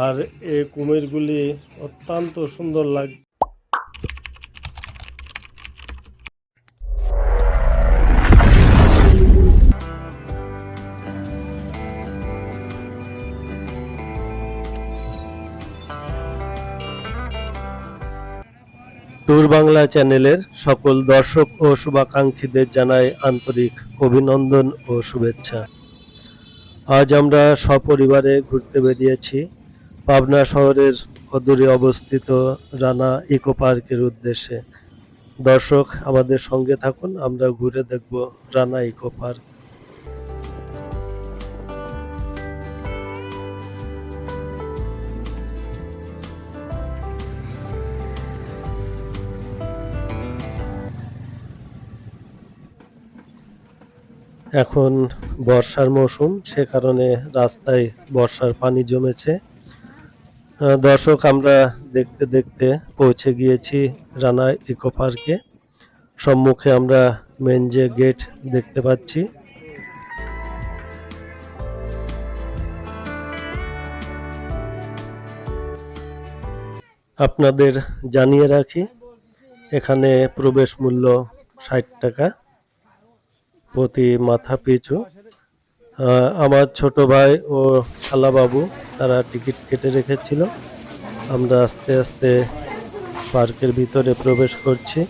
আর এই কুমিরগুলি অত্যন্ত সুন্দর লাগ ট্যুর বাংলা চ্যানেলের সকল দর্শক ও শুভাকাঙ্ক্ষীদের জানাই আন্তরিক অভিনন্দন ও শুভেচ্ছা। আজ আমরা সপরিবারে ঘুরতে বেরিয়েছি। পাবনা শহরের অদূরে অবস্থিত রানা ইকো পার্কের উদ্দেশ্যে। দর্শক, আমাদের সঙ্গে থাকুন, আমরা ঘুরে দেখব রানা ইকো পার্ক। এখন বর্ষার মৌসুম, সে কারণে রাস্তায় বর্ষার পানি জমেছে। দর্শক, আমরা দেখতে দেখতে পৌঁছে গিয়েছি রানা ইকো পার্কে। সম্মুখে আমরা মেন যে গেট দেখতে পাচ্ছি। আপনাদের জানিয়ে রাখি, এখানে প্রবেশ মূল্য ষাট টাকা, প্রতি মাথা পিছু আমার ছোট ভাই ও খালাবাবু তারা টিকিট কেটে রেখেছিল। আমরা আস্তে আস্তে পার্কের ভিতরে প্রবেশ করছি।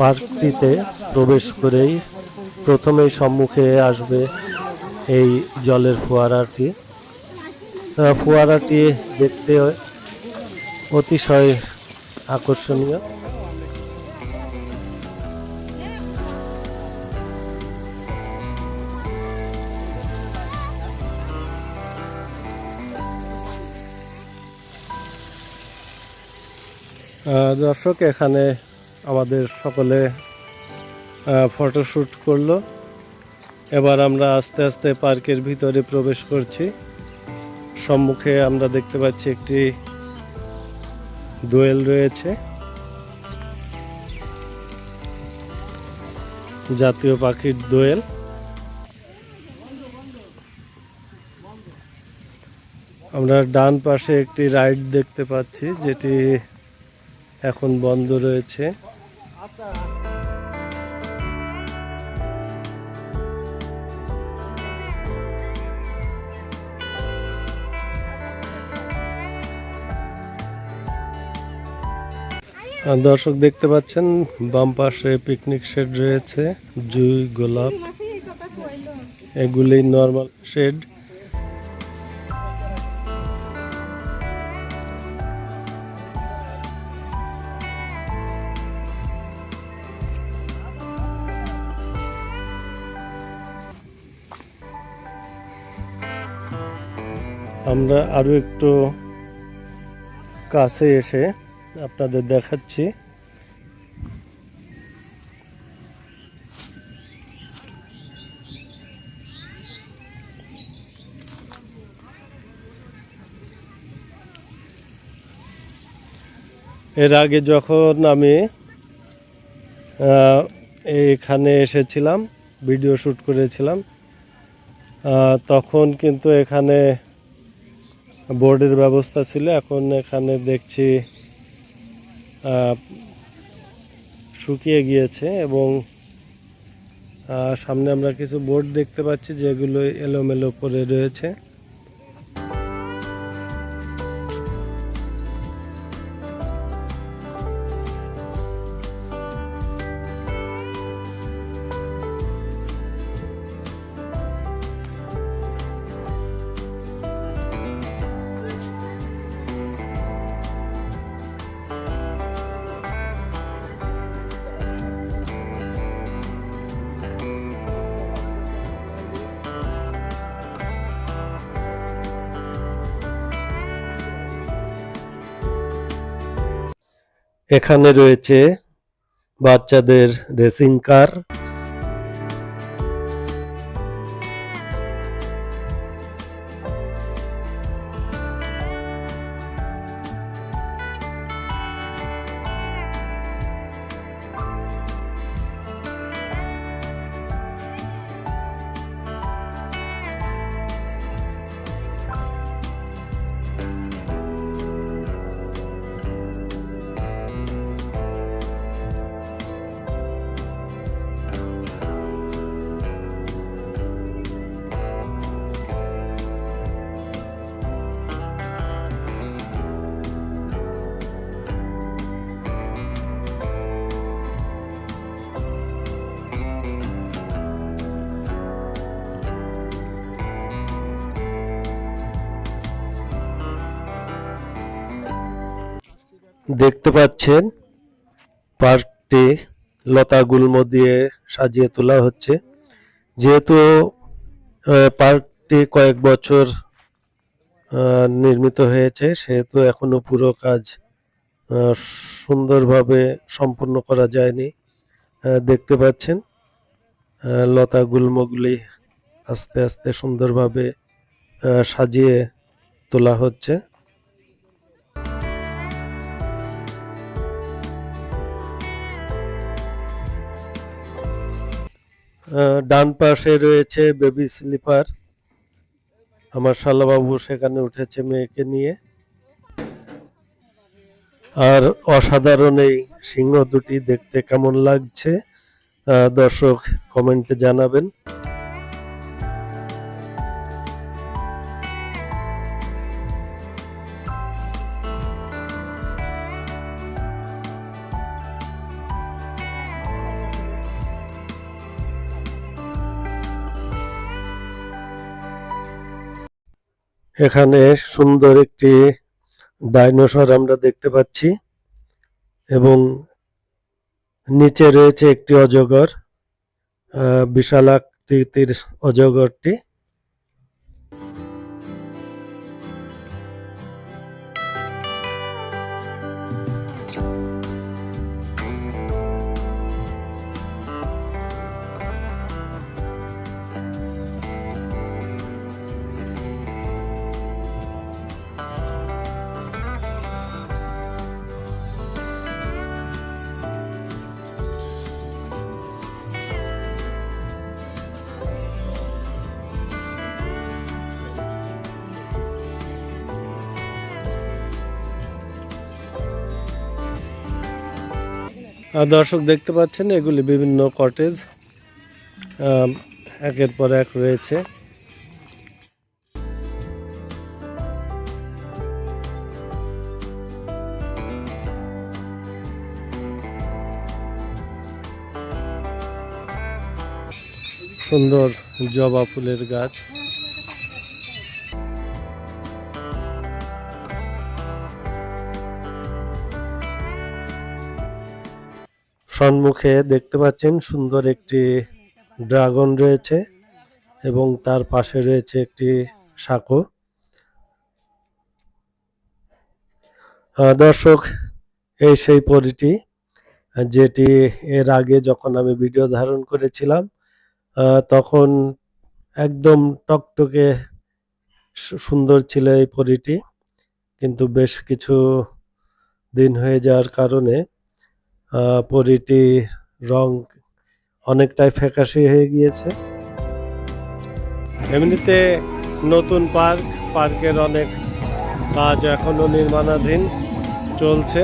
পার্কটিতে প্রবেশ করেই প্রথমেই সম্মুখে আসবে এই জলের ফোয়ারাটি। ফোয়ারাটি দেখতে অতিশয় আকর্ষণীয়। দর্শক, এখানে আমাদের সকলে ফটোশ্যুট করল। এবার আমরা আস্তে আস্তে পার্কের ভিতরে প্রবেশ করছি। সম্মুখে আমরা দেখতে পাচ্ছি একটি দোয়েল রয়েছে। জাতীয় পাখির দোয়েল। আমরা ডান পাশে একটি রাইড দেখতে পাচ্ছি, যেটি এখন বন্ধ রয়েছে। দর্শক দেখতে পাচ্ছেন, বাম পাশে পিকনিক শেড রয়েছে, জুই, গোলাপ। এগুলি নর্মাল শেড আমরা আরও একটু কাছে এসে আপনাদের দেখাচ্ছি। এর আগে যখন আমি এখানে এসেছিলাম, ভিডিও শ্যুট করেছিলাম তখন কিন্তু এখানে বোর্ডের ব্যবস্থা ছিল, এখন এখানে দেখছি শুকিয়ে গিয়েছে এবং সামনে আমরা কিছু বোর্ড দেখতে পাচ্ছি যেগুলো এলোমেলো করে রয়েছে। এখানে রয়েছে বাচ্চাদের রেসিং কার দেখতে পাচ্ছেন, পার্কটি লতা গুল্ম দিয়ে সাজিয়ে তোলা হচ্ছে। যেহেতু পার্কটি কয়েক বছর নির্মিত হয়েছে, সেহেতু এখনও পুরো কাজ সুন্দরভাবে সম্পূর্ণ করা যায়নি। দেখতে পাচ্ছেন লতা গুল্মগুলি আস্তে আস্তে সুন্দরভাবে সাজিয়ে তোলা হচ্ছে। ডান পাশে রয়েছে বেবি স্লিপার আমার শালাবাবু সেখানে উঠেছে মেয়েকে নিয়ে। আর অসাধারণ এই সিংহ দুটি দেখতে কেমন লাগছে। দর্শক কমেন্টে জানাবেন। এখানে সুন্দর একটি ডাইনোসর আমরা দেখতে পাচ্ছি এবং নিচে রয়েছে একটি অজগর বিশালাকৃতির অজগরটি। দর্শক দেখতে পাচ্ছেন এগুলি বিভিন্ন কটেজ একের পর এক রয়েছে। সুন্দর জবা ফুলের গাছ। সম্মুখে দেখতে পাচ্ছেন সুন্দর একটি ড্রাগন রয়েছে এবং তার পাশে রয়েছে একটি সাঁকো। দর্শক, এই সেই পরিটি, যেটি এর আগে যখন আমি ভিডিও ধারণ করেছিলাম তখন একদম টকটকে সুন্দর ছিল এই পরিটি, কিন্তু বেশ কিছু দিন হয়ে যাওয়ার কারণে পরিটি রং অনেকটাই ফ্যাকাশে হয়ে গিয়েছে। এমনিতে নতুন পার্ক, পার্কের অনেক কাজ এখনও নির্মাণাধীন চলছে।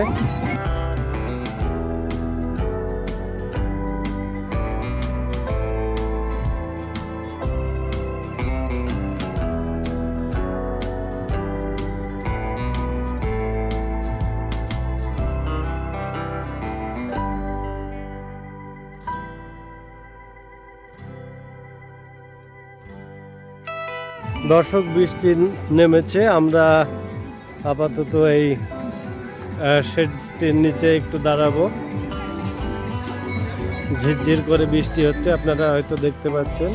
দর্শক বৃষ্টি নেমেছে, আমরা আপাতত এই শেডটির নিচে একটু দাঁড়াবো। ঝিরঝির করে বৃষ্টি হচ্ছে, আপনারা হয়তো দেখতে পাচ্ছেন।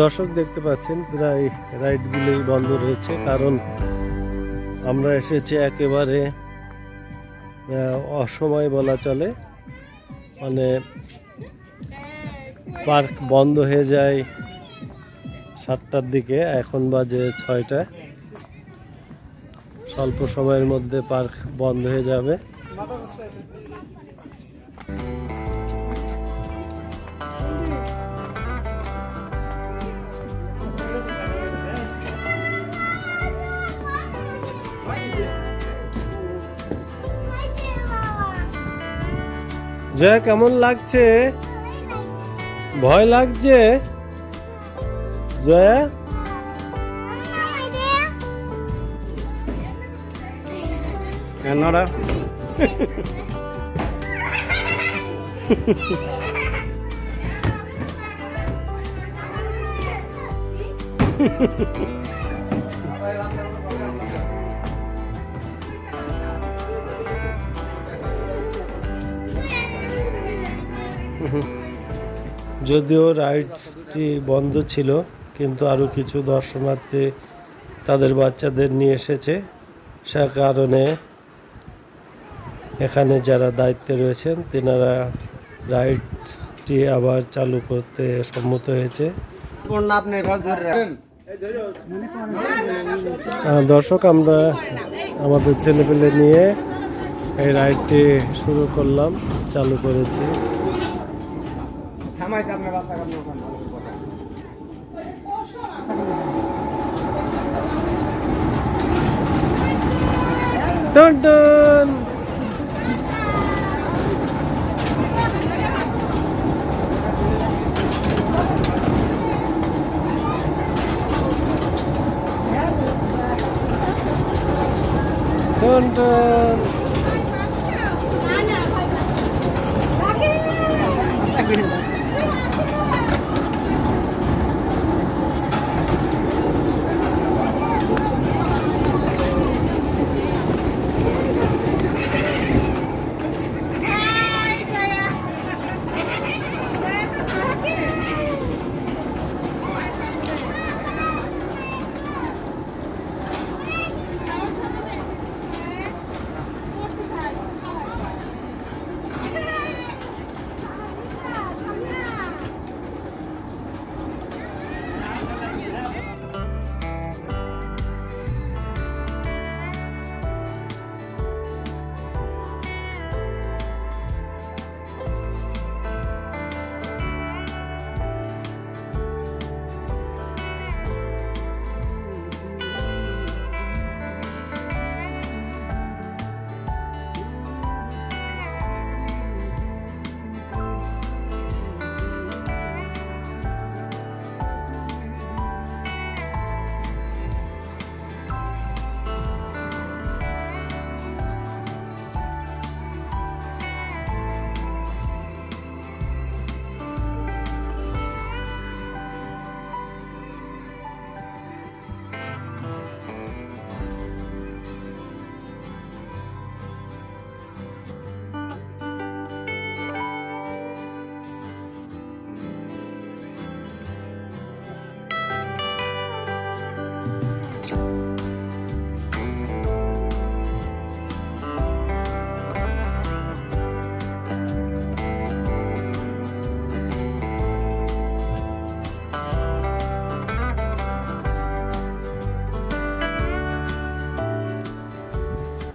দর্শক দেখতে পাচ্ছেন, প্রায় রাইডগুলোই বন্ধ রয়েছে, কারণ আমরা এসেছি একেবারে অসময় বলা চলে। মানে পার্ক বন্ধ হয়ে যায় সাতটার দিকে, এখন বাজে ছয়টা। স্বল্প সময়ের মধ্যে পার্ক বন্ধ হয়ে যাবে। জয়া কেমন লাগছে? ভয় লাগছে? জয়া? কেনরা যদিও রাইডসটি বন্ধ ছিল কিন্তু আরও কিছু দর্শনার্থী তাদের বাচ্চাদের নিয়ে এসেছে। সে কারণে এখানে যারা দায়িত্বে রয়েছেন তেনারা রাইডসটি আবার চালু করতে সম্মত হয়েছে। দর্শক আমরা আমাদের ছেলেপেলে নিয়ে এই রাইডটি শুরু করলাম চালু করেছি। Dun dun! Dun dun! Tak guna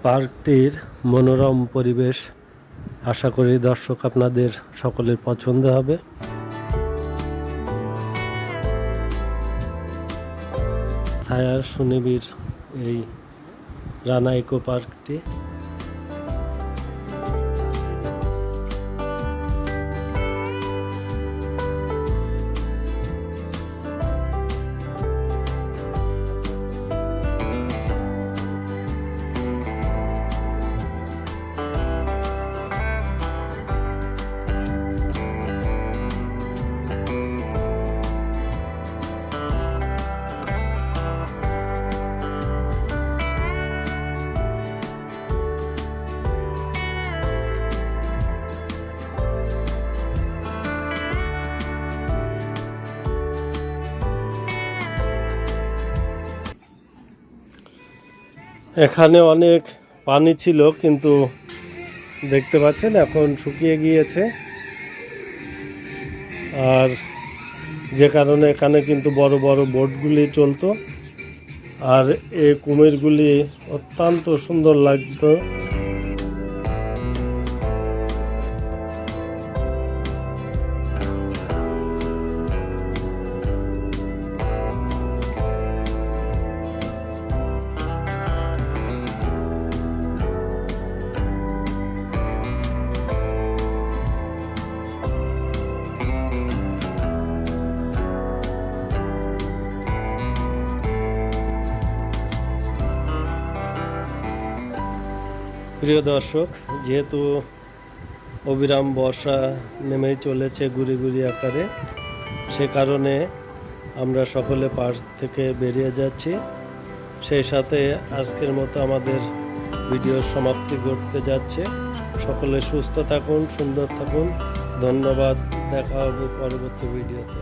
পার্কটির মনোরম পরিবেশ আশা করি দর্শক আপনাদের সকলের পছন্দ হবে। ছায়ার সুনিবির এই রানা ইকো পার্কটি। এখানে অনেক পানি ছিল, কিন্তু দেখতে পাচ্ছেন এখন শুকিয়ে গিয়েছে। আর যে কারণে এখানে কিন্তু বড় বড় বোটগুলি চলতো। আর এই কুমিরগুলি অত্যন্ত সুন্দর লাগতো। প্রিয় দর্শক, যেহেতু অবিরাম বর্ষা নেমেই চলেছে গুড়ি গুড়ি আকারে, সে কারণে আমরা সকলে পাশ থেকে বেরিয়ে যাচ্ছি। সেই সাথে আজকের মতো আমাদের ভিডিওর সমাপ্তি ঘটতে যাচ্ছে। সকলে সুস্থ থাকুন, সুন্দর থাকুন। ধন্যবাদ, দেখা হবে পরবর্তী ভিডিওতে।